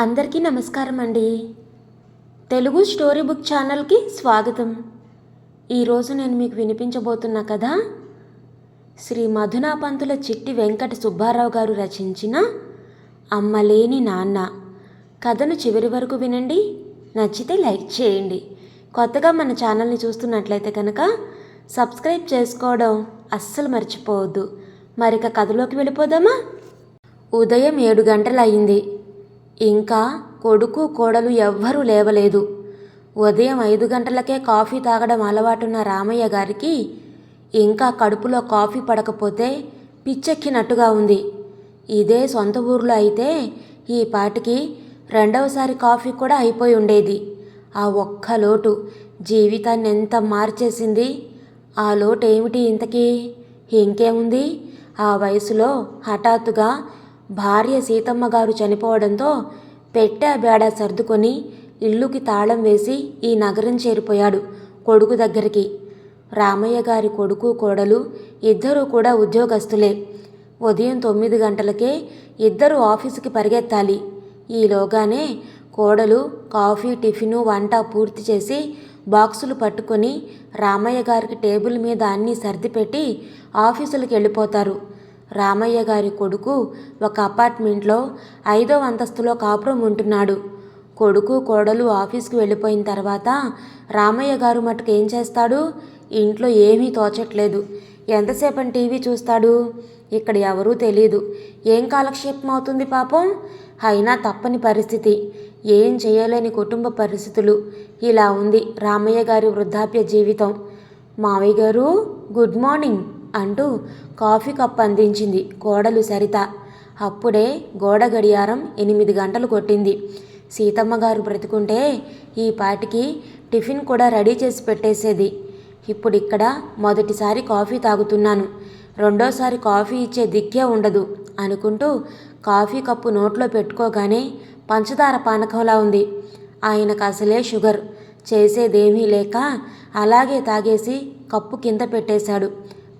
అందరికీ నమస్కారం అండి. తెలుగు స్టోరీ బుక్ ఛానల్కి స్వాగతం. ఈరోజు నేను మీకు వినిపించబోతున్న కథ శ్రీ మధునా పంతుల చిట్టి వెంకట సుబ్బారావు గారు రచించిన అమ్మలేని నాన్న. కథను చివరి వరకు వినండి నచ్చితే లైక్ చేయండి. కొత్తగా మన ఛానల్ని చూస్తున్నట్లయితే కనుక సబ్స్క్రైబ్ చేసుకోవడం అస్సలు మర్చిపోవద్దు. మరిక కథలోకి వెళ్ళిపోదామా? ఉదయం ఏడు గంటలయ్యింది. ఇంకా కొడుకు కోడలు ఎవ్వరూ లేవలేదు. ఉదయం ఐదు గంటలకే కాఫీ తాగడం అలవాటున్న రామయ్య గారికి ఇంకా కడుపులో కాఫీ పడకపోతే పిచ్చెక్కినట్టుగా ఉంది. ఇదే సొంత ఊర్లో అయితే ఈ పాటికి రెండవసారి కాఫీ కూడా అయిపోయి ఉండేది. ఆ ఒక్క లోటు జీవితాన్ని ఎంత మార్చేసింది? ఆ లోటు ఏమిటి ఇంతకీ? ఇంకేముంది? ఆ వయసులో హఠాత్తుగా భార్య సీతమ్మ గారు చనిపోవడంతో పెట్టె బేడ సర్దుకొని ఇల్లుకి తాళం వేసి ఈ నగరం చేరిపోయాడు కొడుకు దగ్గరికి. రామయ్య గారి కొడుకు కోడలు ఇద్దరూ కూడా ఉద్యోగస్తులే. ఉదయం తొమ్మిది గంటలకే ఇద్దరు ఆఫీసుకి పరిగెత్తాలి. ఈలోగానే కోడలు కాఫీ టిఫిను వంట పూర్తి చేసి బాక్సులు పట్టుకొని రామయ్య గారికి టేబుల్ మీద అన్నీ సర్దిపెట్టి ఆఫీసులకు వెళ్ళిపోతారు. రామయ్య గారి కొడుకు ఒక అపార్ట్మెంట్లో ఐదో అంతస్తులో కాపురం ఉంటున్నాడు. కొడుకు కోడలు ఆఫీస్కి వెళ్ళిపోయిన తర్వాత రామయ్య గారు మటుకు ఏం చేస్తాడు? ఇంట్లో ఏమీ తోచట్లేదు. ఎంతసేపని టీవీ చూస్తాడు? ఇక్కడ ఎవరూ తెలియదు ఏం కాలక్షేపం అవుతుంది పాపం? అయినా తప్పని పరిస్థితి. ఏం చేయలేని కుటుంబ పరిస్థితులు. ఇలా ఉంది రామయ్య గారి వృద్ధాప్య జీవితం. మావయ్య గారు గుడ్ మార్నింగ్. అంటూ కాఫీ కప్ అందించింది కోడలు సరిత. అప్పుడే గోడ గడియారం ఎనిమిది గంటలు కొట్టింది. సీతమ్మ గారు బ్రతుకుంటే ఈ పాటికి టిఫిన్ కూడా రెడీ చేసి పెట్టేసేది. ఇప్పుడు ఇక్కడ మొదటిసారి కాఫీ తాగుతున్నాను. రెండోసారి కాఫీ ఇచ్చే దిక్కే ఉండదు అనుకుంటూ కాఫీ కప్పు నోట్లో పెట్టుకోగానే పంచదార పానకంలా ఉంది. ఆయనకు అసలే షుగర్. చేసేదేమీ లేక అలాగే తాగేసి కప్పు కింద పెట్టేశాడు.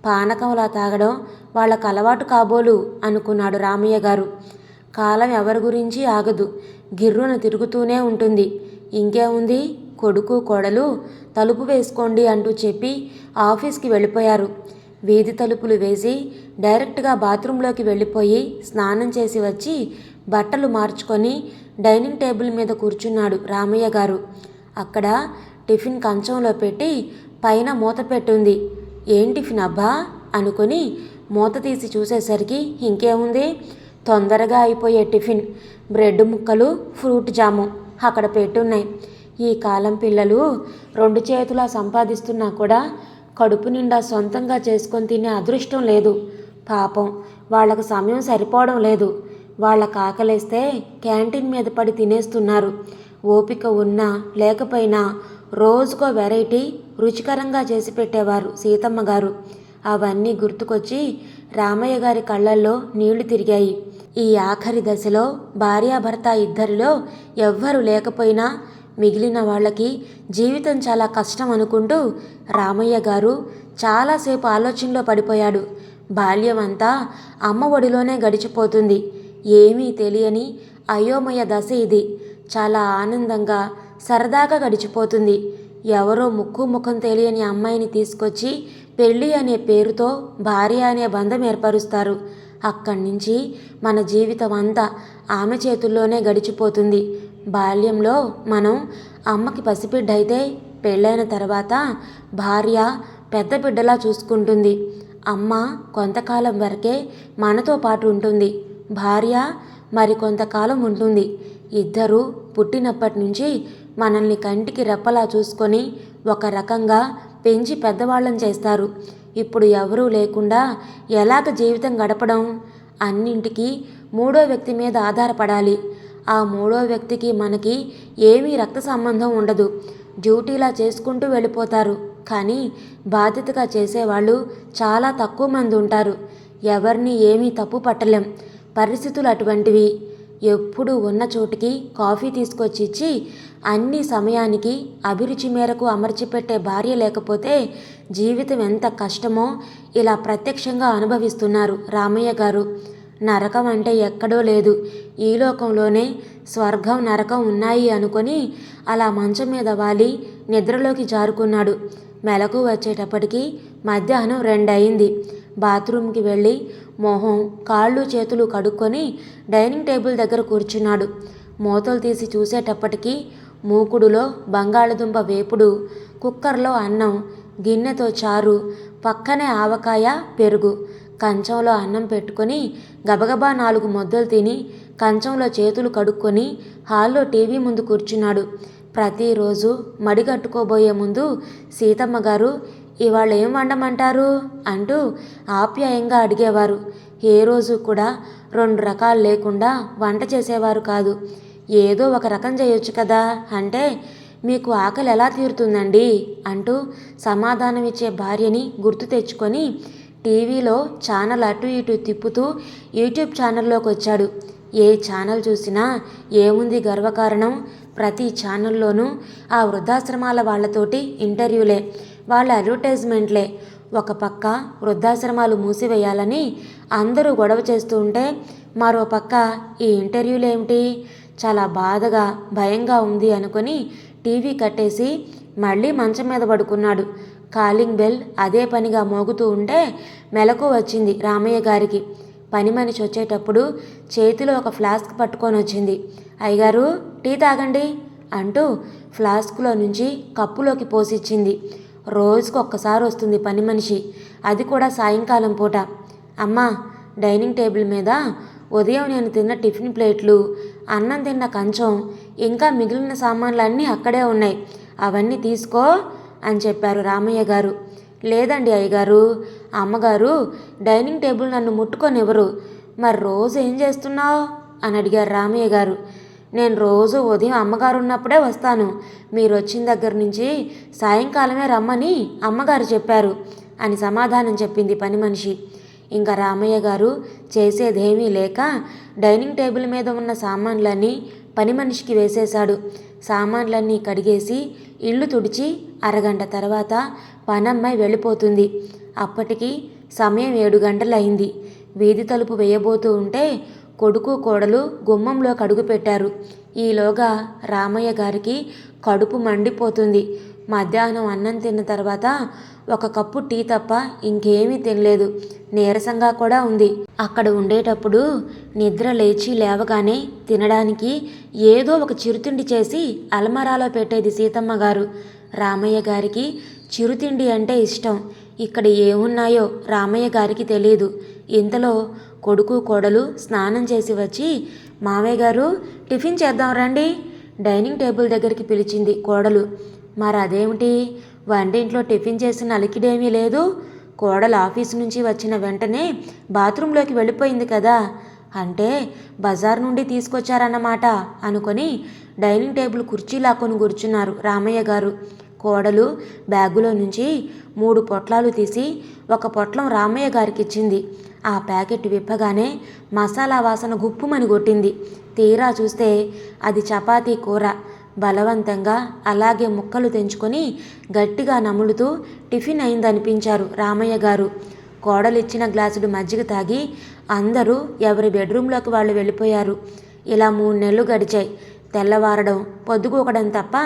పానకంలా తాగడం వాళ్ళకు అలవాటు కాబోలు అనుకున్నాడు రామయ్య గారు. కాలం ఎవరి గురించి ఆగదు. గిర్రున తిరుగుతూనే ఉంటుంది. ఇంకేముంది కొడుకు కోడలు తలుపు వేసుకోండి అంటూ చెప్పి ఆఫీస్కి వెళ్ళిపోయారు. వీధి తలుపులు వేసి డైరెక్ట్గా బాత్రూంలోకి వెళ్ళిపోయి స్నానం చేసి వచ్చి బట్టలు మార్చుకొని డైనింగ్ టేబుల్ మీద కూర్చున్నాడు రామయ్య గారు. అక్కడ టిఫిన్ కంచంలో పెట్టి పైన మూత పెట్టుంది. ఏం టిఫిన్ అబ్బా? అనుకుని మూత తీసి చూసేసరికి ఇంకేముంది తొందరగా అయిపోయే టిఫిన్ బ్రెడ్ ముక్కలు ఫ్రూట్ జాము అక్కడ పెట్టున్నాయి. ఈ కాలం పిల్లలు రెండు చేతులా సంపాదిస్తున్నా కూడా కడుపు నిండా సొంతంగా చేసుకొని తినే అదృష్టం లేదు. పాపం వాళ్ళకు సమయం సరిపోవడం లేదు. వాళ్ళ కాకలేస్తే క్యాంటీన్ మీద పడి తినేస్తున్నారు. ఓపిక ఉన్నా లేకపోయినా రోజుకో వెరైటీ రుచికరంగా చేసి పెట్టేవారు సీతమ్మ గారు. అవన్నీ గుర్తుకొచ్చి రామయ్య గారి కళ్ళల్లో నీళ్ళు తిరిగాయి. ఈ ఆఖరి దశలో భార్యాభర్త ఇద్దరిలో ఎవ్వరు లేకపోయినా మిగిలిన వాళ్ళకి జీవితం చాలా కష్టం అనుకుంటూ రామయ్య గారు చాలాసేపు ఆలోచనలో పడిపోయాడు. బాల్యం అంతా అమ్మ ఒడిలోనే గడిచిపోతుంది. ఏమీ తెలియని అయోమయ దశ ఇది. చాలా ఆనందంగా సరదాగా గడిచిపోతుంది. ఎవరో ముక్కు ముఖం తెలియని అమ్మాయిని తీసుకొచ్చి పెళ్ళి అనే పేరుతో భార్య అనే బంధం ఏర్పరుస్తారు. అక్కడి నుంచి మన జీవితం అంతా ఆమె చేతుల్లోనే గడిచిపోతుంది. బాల్యంలో మనం అమ్మకి పసిబిడ్డ అయితే పెళ్ళైన తర్వాత భార్య పెద్ద బిడ్డలా చూసుకుంటుంది. అమ్మ కొంతకాలం వరకే మనతో పాటు ఉంటుంది. భార్య మరి కొంతకాలం ఉంటుంది. ఇద్దరూ పుట్టినప్పటి నుంచి మనల్ని కంటికి రెప్పలా చూసుకొని ఒక రకంగా పెంచి పెద్దవాళ్ళం చేస్తారు. ఇప్పుడు ఎవరూ లేకుండా ఎలాగ జీవితం గడపడం? అన్నింటికి మూడో వ్యక్తి మీద ఆధారపడాలి. ఆ మూడో వ్యక్తికి మనకి ఏమీ రక్త సంబంధం ఉండదు. డ్యూటీలా చేసుకుంటూ వెళ్ళిపోతారు. కానీ బాధ్యతగా చేసేవాళ్ళు చాలా తక్కువ మంది ఉంటారు. ఎవరిని ఏమీ తప్పు పట్టలేం. పరిస్థితులు అటువంటివి. ఎప్పుడు ఉన్న చోటికి కాఫీ తీసుకొచ్చి ఇచ్చి అన్ని సమయానికి అభిరుచి మేరకు అమర్చిపెట్టే భార్య లేకపోతే జీవితం ఎంత కష్టమో ఇలా ప్రత్యక్షంగా అనుభవిస్తున్నారు రామయ్య గారు. నరకం అంటే ఎక్కడో లేదు. ఈ లోకంలోనే స్వర్గం నరకం ఉన్నాయి అనుకొని అలా మంచం మీద వాలి నిద్రలోకి జారుకున్నాడు. మెలకు వచ్చేటప్పటికి మధ్యాహ్నం రెండయింది. బాత్రూమ్కి వెళ్ళి మొహం కాళ్ళు చేతులు కడుక్కొని డైనింగ్ టేబుల్ దగ్గర కూర్చున్నాడు. మూతలు తీసి చూసేటప్పటికీ మూకుడులో బంగాళదుంప వేపుడు కుక్కర్లో అన్నం గిన్నెతో చారు పక్కనే ఆవకాయ పెరుగు. కంచంలో అన్నం పెట్టుకొని గబగబా నాలుగు మొద్దలు తిని కంచంలో చేతులు కడుక్కొని హాల్లో టీవీ ముందు కూర్చున్నాడు. ప్రతిరోజు మడి కట్టుకోబోయే ముందు సీతమ్మ గారు ఇవాళ ఏం వండమంటారు? అంటూ ఆప్యాయంగా అడిగేవారు. ఏ రోజు కూడా రెండు రకాలు లేకుండా వంట చేసేవారు కాదు. ఏదో ఒక రకం చేయొచ్చు కదా? అంటే మీకు ఆకలి ఎలా తీరుతుందండి? అంటూ సమాధానమిచ్చే భార్యని గుర్తు తెచ్చుకొని టీవీలో ఛానల్ అటు ఇటు తిప్పుతూ యూట్యూబ్ ఛానల్లోకి వచ్చాడు. ఏ ఛానల్ చూసినా ఏముంది గర్వకారణం? ప్రతి ఛానల్లోనూ ఆ వృద్ధాశ్రమాల వాళ్ళతోటి ఇంటర్వ్యూలే వాళ్ళ అడ్వర్టైజ్మెంట్లే. ఒక పక్క వృద్ధాశ్రమాలు మూసివేయాలని అందరూ గొడవ చేస్తూ ఉంటే మరో పక్క ఈ ఇంటర్వ్యూలేమిటి? చాలా బాధగా భయంగా ఉంది అనుకొని టీవీ కట్టేసి మళ్ళీ మంచం మీద పడుకున్నాడు. కాలింగ్ బెల్ అదే పనిగా మోగుతూ ఉంటే మెలకు వచ్చింది రామయ్య గారికి. పని మనిషి వచ్చేటప్పుడు చేతిలో ఒక ఫ్లాస్క్ పట్టుకొని వచ్చింది. అయ్యగారు టీ తాగండి అంటూ ఫ్లాస్క్లో నుంచి కప్పులోకి పోసిచ్చింది. రోజుకు ఒక్కసారి వస్తుంది పని మనిషి. అది కూడా సాయంకాలం పూట. అమ్మా డైనింగ్ టేబుల్ మీద ఉదయం నేను తిన్న టిఫిన్ ప్లేట్లు అన్నం తిన్న కంచం ఇంకా మిగిలిన సామాన్లు అన్నీ అక్కడే ఉన్నాయి. అవన్నీ తీసుకో అని చెప్పారు రామయ్య గారు. లేదండి అయ్యగారు అమ్మగారు డైనింగ్ టేబుల్ నన్ను ముట్టుకొనివ్వరు. మరి రోజు ఏం చేస్తున్నావు? అని అడిగారు రామయ్య గారు. నేను రోజు ఉదయం అమ్మగారు ఉన్నప్పుడే వస్తాను. మీరు వచ్చిన దగ్గర నుంచి సాయంకాలమే రమ్మని అమ్మగారు చెప్పారు అని సమాధానం చెప్పింది పని మనిషి. ఇంకా రామయ్య గారు చేసేదేమీ లేక డైనింగ్ టేబుల్ మీద ఉన్న సామాన్లన్నీ పని మనిషికి వేసేశాడు. సామాన్లన్నీ కడిగేసి ఇల్లు తుడిచి అరగంట తర్వాత పనమ్మాయి వెళ్ళిపోతుంది. అప్పటికి సమయం ఏడు గంటలైంది వీధి తలుపు వేయబోతూ ఉంటే కొడుకు కోడలు గుమ్మంలో కడుగు పెట్టారు. ఈలోగా రామయ్య గారికి కడుపు మండిపోతుంది. మధ్యాహ్నం అన్నం తిన్న తర్వాత ఒక కప్పు టీ తప్ప ఇంకేమీ తినలేదు. నీరసంగా కూడా ఉంది. అక్కడ ఉండేటప్పుడు నిద్ర లేచి లేవగానే తినడానికి ఏదో ఒక చిరుతిండి చేసి అలమరాలో పెట్టేది సీతమ్మ గారు. రామయ్య గారికి చిరుతిండి అంటే ఇష్టం. ఇక్కడ ఏమున్నాయో రామయ్య గారికి తెలియదు ఇంతలో కొడుకు కోడలు స్నానం చేసి వచ్చి మామయ్య గారు టిఫిన్ చేద్దాం రండి. డైనింగ్ టేబుల్ దగ్గరికి పిలిచింది కోడలు. మరి అదేమిటి? వంటింట్లో టిఫిన్ చేసిన అలికిడేమీ లేదు. కోడలు ఆఫీస్ నుంచి వచ్చిన వెంటనే బాత్రూంలోకి వెళ్ళిపోయింది కదా. అంటే బజార్ నుండి తీసుకొచ్చారన్నమాట అనుకొని డైనింగ్ టేబుల్ కుర్చీ లాక్కొని కూర్చున్నారు రామయ్య గారు. కోడలు బ్యాగులో నుంచి మూడు పొట్లాలు తీసి ఒక పొట్లం రామయ్య గారికి ఇచ్చింది ఆ ప్యాకెట్ విప్పగానే మసాలా వాసన గుప్పుమని కొట్టింది. తీరా చూస్తే అది చపాతీ కూర. బలవంతంగా అలాగే ముక్కలు తెంచుకొని గట్టిగా నములుతూ టిఫిన్ అయిందనిపించారు రామయ్య గారు. కోడలిచ్చిన గ్లాసుడు మజ్జిగ తాగి అందరూ ఎవరి బెడ్రూమ్లోకి వాళ్ళు వెళ్ళిపోయారు. ఇలా మూడు నెలలు గడిచాయి. తెల్లవారడం పొద్దుగూకడం తప్ప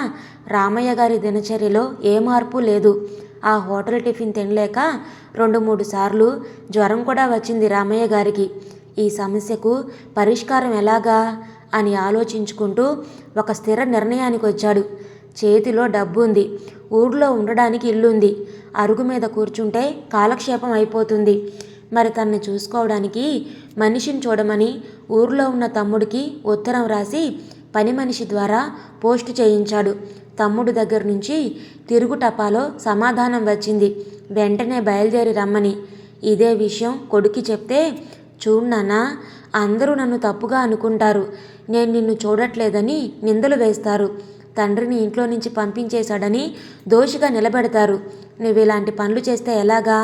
రామయ్య గారి దినచర్యలో ఏ మార్పు లేదు. ఆ హోటల్ టిఫిన్ తినలేక రెండు మూడు సార్లు జ్వరం కూడా వచ్చింది రామయ్య గారికి. ఈ సమస్యకు పరిష్కారం ఎలాగా? అని ఆలోచించుకుంటూ ఒక స్థిర నిర్ణయానికి వచ్చాడు. చేతిలో డబ్బు ఉంది. ఊర్లో ఉండడానికి ఇల్లుంది అరుగు మీద కూర్చుంటే కాలక్షేపం అయిపోతుంది. మరి తన్ని చూసుకోవడానికి మనిషిని చూడమని ఊర్లో ఉన్న తమ్ముడికి ఉత్తరం రాసి పని మనిషి ద్వారా పోస్టు చేయించాడు. తమ్ముడు దగ్గర నుంచి తిరుగు టపాలో సమాధానం వచ్చింది. వెంటనే బయలుదేరి రమ్మని. ఇదే విషయం కొడుకి చెప్తే చూడు నాన్న అందరూ నన్ను తప్పుగా అనుకుంటారు. నేను నిన్ను చూడట్లేదని నిందలు వేస్తారు. తండ్రిని ఇంట్లో నుంచి పంపించేశాడని దోషిగా నిలబెడతారు. నువ్వు ఇలాంటి పనులు చేస్తే ఎలాగా?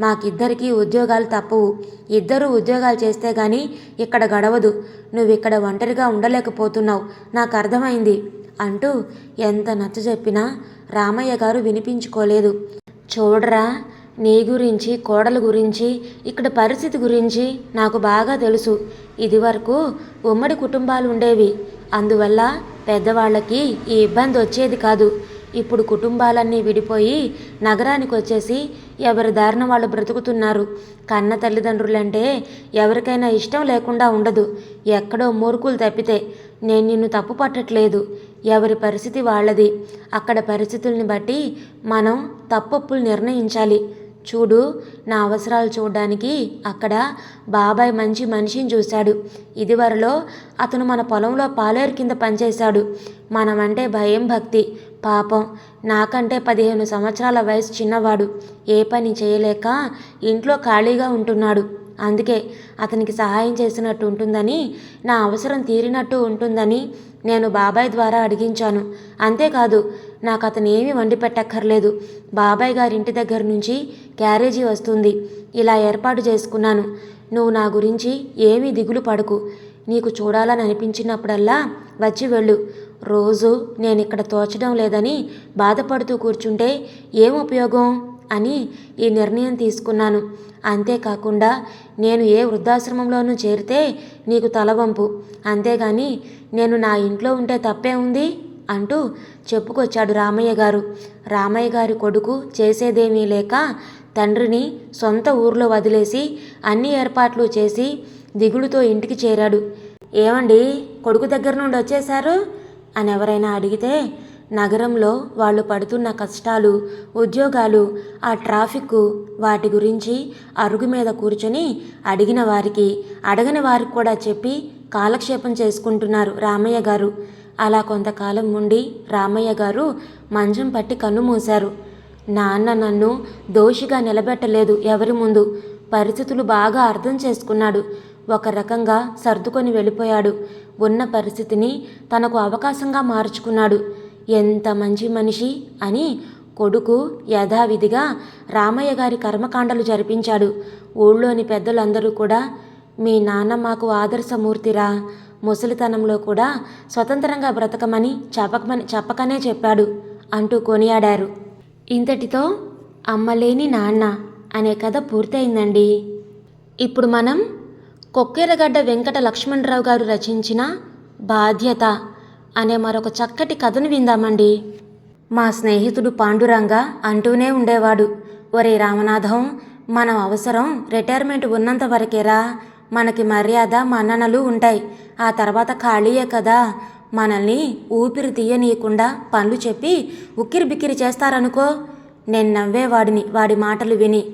మాకిద్దరికీ ఉద్యోగాలు తప్పవు. ఇద్దరూ ఉద్యోగాలు చేస్తే కానీ ఇక్కడ గడవదు. నువ్వు ఇక్కడ ఒంటరిగా ఉండలేకపోతున్నావు. నాకు అర్థమైంది అంటూ ఎంత నచ్చజెప్పినా రామయ్య గారు వినిపించుకోలేదు. చూడరా నీ గురించి కోడల గురించి ఇక్కడ పరిస్థితి గురించి నాకు బాగా తెలుసు. ఇదివరకు ఉమ్మడి కుటుంబాలు ఉండేవి. అందువల్ల పెద్దవాళ్ళకి ఈ ఇబ్బంది వచ్చేది కాదు. ఇప్పుడు కుటుంబాలన్నీ విడిపోయి నగరానికి వచ్చేసి ఎవరి దారిన వాళ్ళు బ్రతుకుతున్నారు. కన్న తల్లిదండ్రులంటే ఎవరికైనా ఇష్టం లేకుండా ఉండదు. ఎక్కడో మూర్ఖులు తప్పితే నేను నిన్ను తప్పు పట్టట్లేదు. ఎవరి పరిస్థితి వాళ్ళది. అక్కడ పరిస్థితుల్ని బట్టి మనం తప్పప్పులు నిర్ణయించాలి. చూడు నా అవసరాలు చూడడానికి అక్కడ బాబాయ్ మంచి మనిషిని చూశాడు. ఇదివరలో అతను మన పొలంలో పాలేరు కింద పనిచేశాడు. మనమంటే భయం భక్తి. పాపం. నాకంటే పదిహేను సంవత్సరాల వయసు చిన్నవాడు. ఏ పని చేయలేక ఇంట్లో ఖాళీగా ఉంటున్నాడు. అందుకే అతనికి సహాయం చేసినట్టు ఉంటుందని నా అవసరం తీరినట్టు ఉంటుందని నేను బాబాయ్ ద్వారా అడిగించాను. అంతేకాదు నాకు అతను ఏమీ వండి పెట్టక్కర్లేదు. బాబాయ్ గారి ఇంటి దగ్గర నుంచి క్యారేజీ వస్తుంది. ఇలా ఏర్పాటు చేసుకున్నాను. నువ్వు నా గురించి ఏమీ దిగులు పడకు. నీకు చూడాలని అనిపించినప్పుడల్లా వచ్చి వెళ్ళు. రోజు నేను ఇక్కడ తోచడం లేదని బాధపడుతూ కూర్చుంటే ఏం ఉపయోగం? అని ఈ నిర్ణయం తీసుకున్నాను. అంతేకాకుండా నేను ఏ వృద్ధాశ్రమంలోనూ చేరితే నీకు తలవంపు. అంతేగాని నేను నా ఇంట్లో ఉంటే తప్పే ఉంది? అంటూ చెప్పుకొచ్చాడు రామయ్య గారు. రామయ్య గారి కొడుకు చేసేదేమీ లేక తండ్రిని సొంత ఊర్లో వదిలేసి అన్ని ఏర్పాట్లు చేసి దిగులుతో ఇంటికి చేరాడు. ఏమండి కొడుకు దగ్గర నుండి వచ్చేశారు? అని ఎవరైనా అడిగితే నగరంలో వాళ్ళు పడుతున్న కష్టాలు ఉద్యోగాలు ఆ ట్రాఫిక్ వాటి గురించి అరుగు మీద కూర్చొని అడిగిన వారికి అడగని వారికి కూడా చెప్పి కాలక్షేపం చేసుకుంటున్నారు రామయ్య గారు. అలా కొంతకాలం ఉండి రామయ్య గారు మంచం పట్టి కన్ను మూశారు. నాన్న నన్ను దోషిగా నిలబెట్టలేదు ఎవరి ముందు. పరిస్థితులు బాగా అర్థం చేసుకున్నాడు. ఒక రకంగా సర్దుకొని వెళ్ళిపోయాడు. ఉన్న పరిస్థితిని తనకు అవకాశంగా మార్చుకున్నాడు. ఎంత మంచి మనిషి అని కొడుకు యథావిధిగా రామయ్య గారి కర్మకాండలు జరిపించాడు. ఊళ్ళోని పెద్దలందరూ కూడా మీ నాన్న మాకు ఆదర్శమూర్తిరా ముసలితనంలో కూడా స్వతంత్రంగా బ్రతకమని చెప్పకమని చెప్పకనే చెప్పాడు అంటూ కొనియాడారు. ఇంతటితో అమ్మలేని నాన్న అనే కథ పూర్తయిందండి. ఇప్పుడు మనం కొక్కేరగడ్డ వెంకట లక్ష్మణరావు గారు రచించిన బాధ్యత అనే మరొక చక్కటి కథను విందామండి. మా స్నేహితుడు పాండురంగ అంటూనే ఉండేవాడు ఒరే రామనాథం మనం అవసరం రిటైర్మెంట్ ఉన్నంత వరకేరా మనకి మర్యాద మన్ననలు ఉంటాయి. ఆ తర్వాత ఖాళీయే కదా. మనల్ని ఊపిరి తీయనీయకుండా పనులు చెప్పి ఉక్కిరి బిక్కిరి చేస్తారనుకో. నేను నవ్వేవాడిని వాడి మాటలు విని.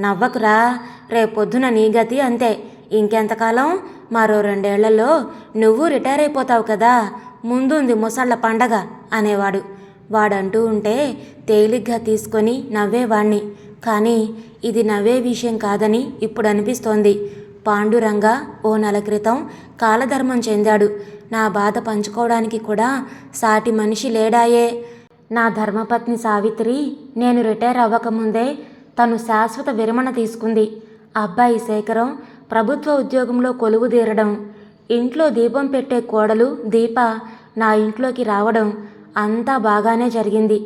నవ్వకురా. రేపొద్దున నీ గతి అంతే. ఇంకెంతకాలం? మరో రెండేళ్ళలో నువ్వు రిటైర్ అయిపోతావు కదా. ముందుంది ముసళ్ళ పండగ అనేవాడు. వాడంటూ ఉంటే తేలిగ్గా తీసుకొని నవ్వేవాణ్ణి. కానీ ఇది నవ్వే విషయం కాదని ఇప్పుడు అనిపిస్తోంది. పాండురంగ ఓ నెల క్రితం కాలధర్మం చెందాడు. నా బాధ పంచుకోవడానికి కూడా సాటి మనిషి లేడాయే. నా ధర్మపత్ని సావిత్రి నేను రిటైర్ అవ్వకముందే తను శాశ్వత విరమణ తీసుకుంది. అబ్బాయి శేఖరం ప్రభుత్వ ఉద్యోగంలో కొలువు తీరడం ఇంట్లో దీపం పెట్టే కోడలు దీప నా ఇంట్లోకి రావడం అంతా బాగానే జరిగింది.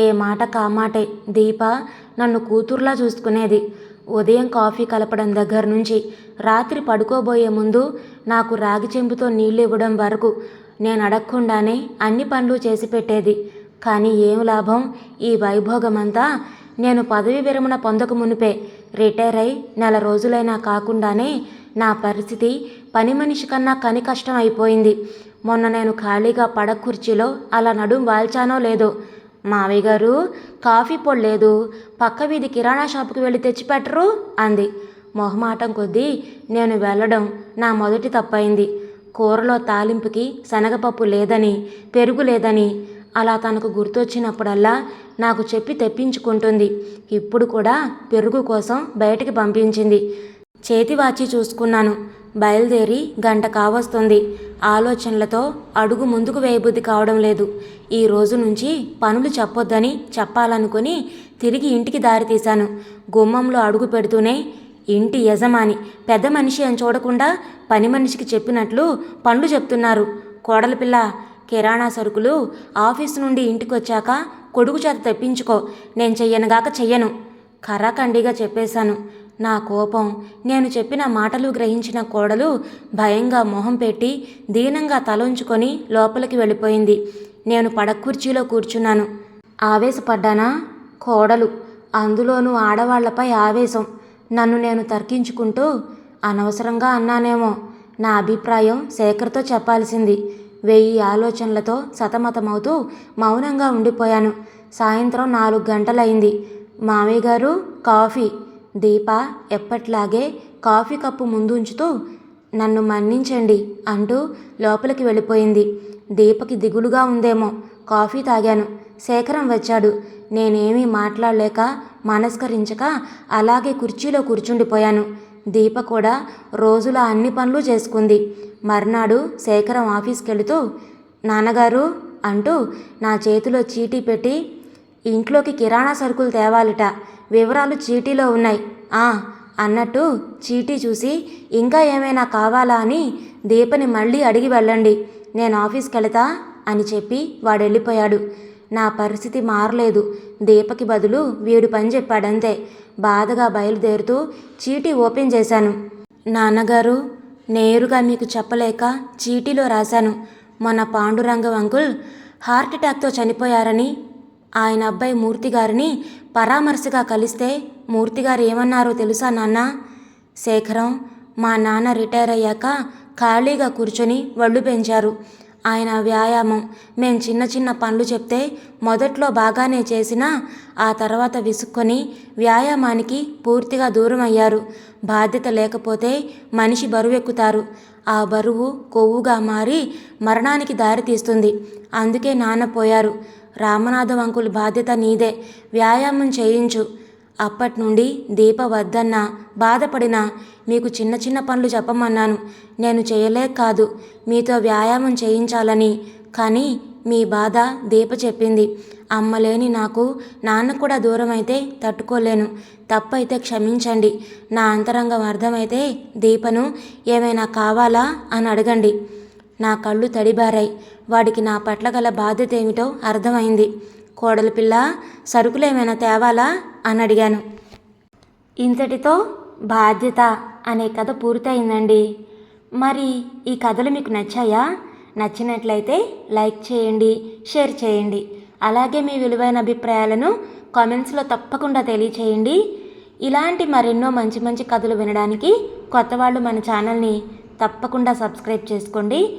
ఏ మాట కామాటే దీప నన్ను కూతుర్లా చూసుకునేది. ఉదయం కాఫీ కలపడం దగ్గర నుంచి రాత్రి పడుకోబోయే ముందు నాకు రాగి చెంబుతో నీళ్ళు ఇవ్వడం వరకు నేను అడగకుండానే అన్ని పనులు చేసి పెట్టేది. కానీ ఏం లాభం? ఈ వైభోగమంతా నేను పదవి విరమణ పొందక మునిపే రిటైర్ అయి నెల రోజులైనా కాకుండానే నా పరిస్థితి పని మనిషి కన్నా కని కష్టం అయిపోయింది. మొన్న నేను ఖాళీగా పడ కుర్చీలో అలా నడుం వాల్చానో లేదో మావయ్య గారు కాఫీ పొడి లేదు. పక్క వీధి కిరాణా షాపుకి వెళ్ళి తెచ్చిపెట్టరు? అంది. మొహమాటం కొద్దీ నేను వెళ్ళడం నా మొదటి తప్పైంది. కూరలో తాలింపుకి శనగపప్పు లేదని పెరుగు లేదని అలా తనకు గుర్తొచ్చినప్పుడల్లా నాకు చెప్పి తెప్పించుకుంటుంది. ఇప్పుడు కూడా పెరుగు కోసం బయటికి పంపించింది. చేతి వాచి చూసుకున్నాను. బయలుదేరి గంట కావస్తుంది. ఆలోచనలతో అడుగు ముందుకు వేయబుద్ధి కావడం లేదు. ఈ రోజు నుంచి పనులు చెప్పొద్దని చెప్పాలనుకుని తిరిగి ఇంటికి దారి తీశాను. గుమ్మంలో అడుగు పెడుతూనే ఇంటి యజమాని పెద్ద మనిషి అని చూడకుండా పని మనిషికి చెప్పినట్లు పనులు చెప్తున్నారు. కోడలి పిల్ల కిరాణా సరుకులు ఆఫీసు నుండి ఇంటికి వచ్చాక కొడుకు చేత తెప్పించుకో. నేను చెయ్యనుగాక చెయ్యను. ఖరాఖండిగా చెప్పేశాను. నా కోపం. నేను చెప్పిన మాటలు గ్రహించిన కోడలు భయంగా మొహం పెట్టి దీనంగా తలుంచుకొని లోపలికి వెళ్ళిపోయింది. నేను పడకుర్చీలో కూర్చున్నాను. ఆవేశపడ్డానా? కోడలు. అందులోనూ ఆడవాళ్ళపై ఆవేశం. నన్ను నేను తర్కించుకుంటూ అనవసరంగా అన్నానేమో. నా అభిప్రాయం శేఖర్తో చెప్పాల్సింది. వెయ్యి ఆలోచనలతో సతమతమవుతూ మౌనంగా ఉండిపోయాను. సాయంత్రం నాలుగు గంటలైంది. మామయ్య గారు కాఫీ. దీప ఎప్పట్లాగే కాఫీ కప్పు ముందుంచుతూ నన్ను మన్నించండి అంటూ లోపలికి వెళ్ళిపోయింది. దీపకి దిగులుగా ఉందేమో కాఫీ తాగాను. శేఖరం వచ్చాడు. నేనేమీ మాట్లాడలేక మనస్కరించక అలాగే కుర్చీలో కూర్చుండిపోయాను. దీప కూడా రోజుల అన్ని పనులు చేసుకుంది. మర్నాడు శేఖరం ఆఫీస్కి వెళుతూ నాన్నగారు అంటూ నా చేతిలో చీటీ పెట్టి ఇంట్లోకి కిరాణా సరుకులు తేవాలిట. వివరాలు చీటీలో ఉన్నాయి. ఆ అన్నట్టు చీటీ చూసి ఇంకా ఏమైనా కావాలా అని దీపని మళ్ళీ అడిగి వెళ్ళండి. నేను ఆఫీస్కి వెళతా అని చెప్పి వాడు వెళ్ళిపోయాడు నా పరిస్థితి మారలేదు. దీపకి బదులు వీడు పని చెప్పాడంతే. బాధగా బయలుదేరుతూ చీటీ ఓపెన్ చేశాను. నాన్నగారు నేరుగా మీకు చెప్పలేక చీటీలో రాశాను. మన పాండురంగం అంకుల్ హార్ట్ అటాక్తో చనిపోయారని ఆయన అబ్బాయి మూర్తి గారిని పరామర్శగా కలిస్తే మూర్తి గారు ఏమన్నారో తెలుసా నాన్న? శేఖరం మా నాన్న రిటైర్ అయ్యాక ఖాళీగా కూర్చొని వళ్ళు పెంచారు. ఆయన వ్యాయామం మేం చిన్న చిన్న పనులు చెప్తే మొదట్లో బాగానే చేసినా ఆ తర్వాత విసుక్కొని వ్యాయామానికి పూర్తిగా దూరం అయ్యారు. బాధ్యత లేకపోతే మనిషి బరువెక్కుతారు. ఆ బరువు కొవ్వుగా మారి మరణానికి దారితీస్తుంది. అందుకే నాన్న పోయారు. రామనాథం అంకుల్ బాధ్యత నీదే. వ్యాయామం చేయించు. అప్పటి నుండి దీప వద్దన్నా బాధపడినా మీకు చిన్న చిన్న పనులు చెప్పమన్నాను. నేను చేయలేక కాదు మీతో వ్యాయామం చేయించాలని. కానీ మీ బాధ దీప చెప్పింది. అమ్మలేని నాకు నాన్న కూడా దూరం అయితే తట్టుకోలేను. తప్పైతే క్షమించండి. నా అంతరంగం అర్థమైతే దీపను ఏమైనా కావాలా అని అడగండి. నా కళ్ళు తడిబారాయి. వాడికి నా పట్ల గల బాధ్యత ఏమిటో అర్థమైంది. కోడలి పిల్ల సరుకులు ఏమైనా తేవాలా? అని అడిగాను. ఇంతటితో బాధ్యత అనే కథ పూర్తయిందండి. మరి ఈ కథలు మీకు నచ్చాయా? నచ్చినట్లయితే లైక్ చేయండి షేర్ చేయండి. అలాగే మీ విలువైన అభిప్రాయాలను కామెంట్స్లో తప్పకుండా తెలియచేయండి. ఇలాంటి మరెన్నో మంచి మంచి కథలు వినడానికి కొత్త వాళ్ళు మన ఛానల్ని తప్పకుండా సబ్స్క్రైబ్ చేసుకోండి.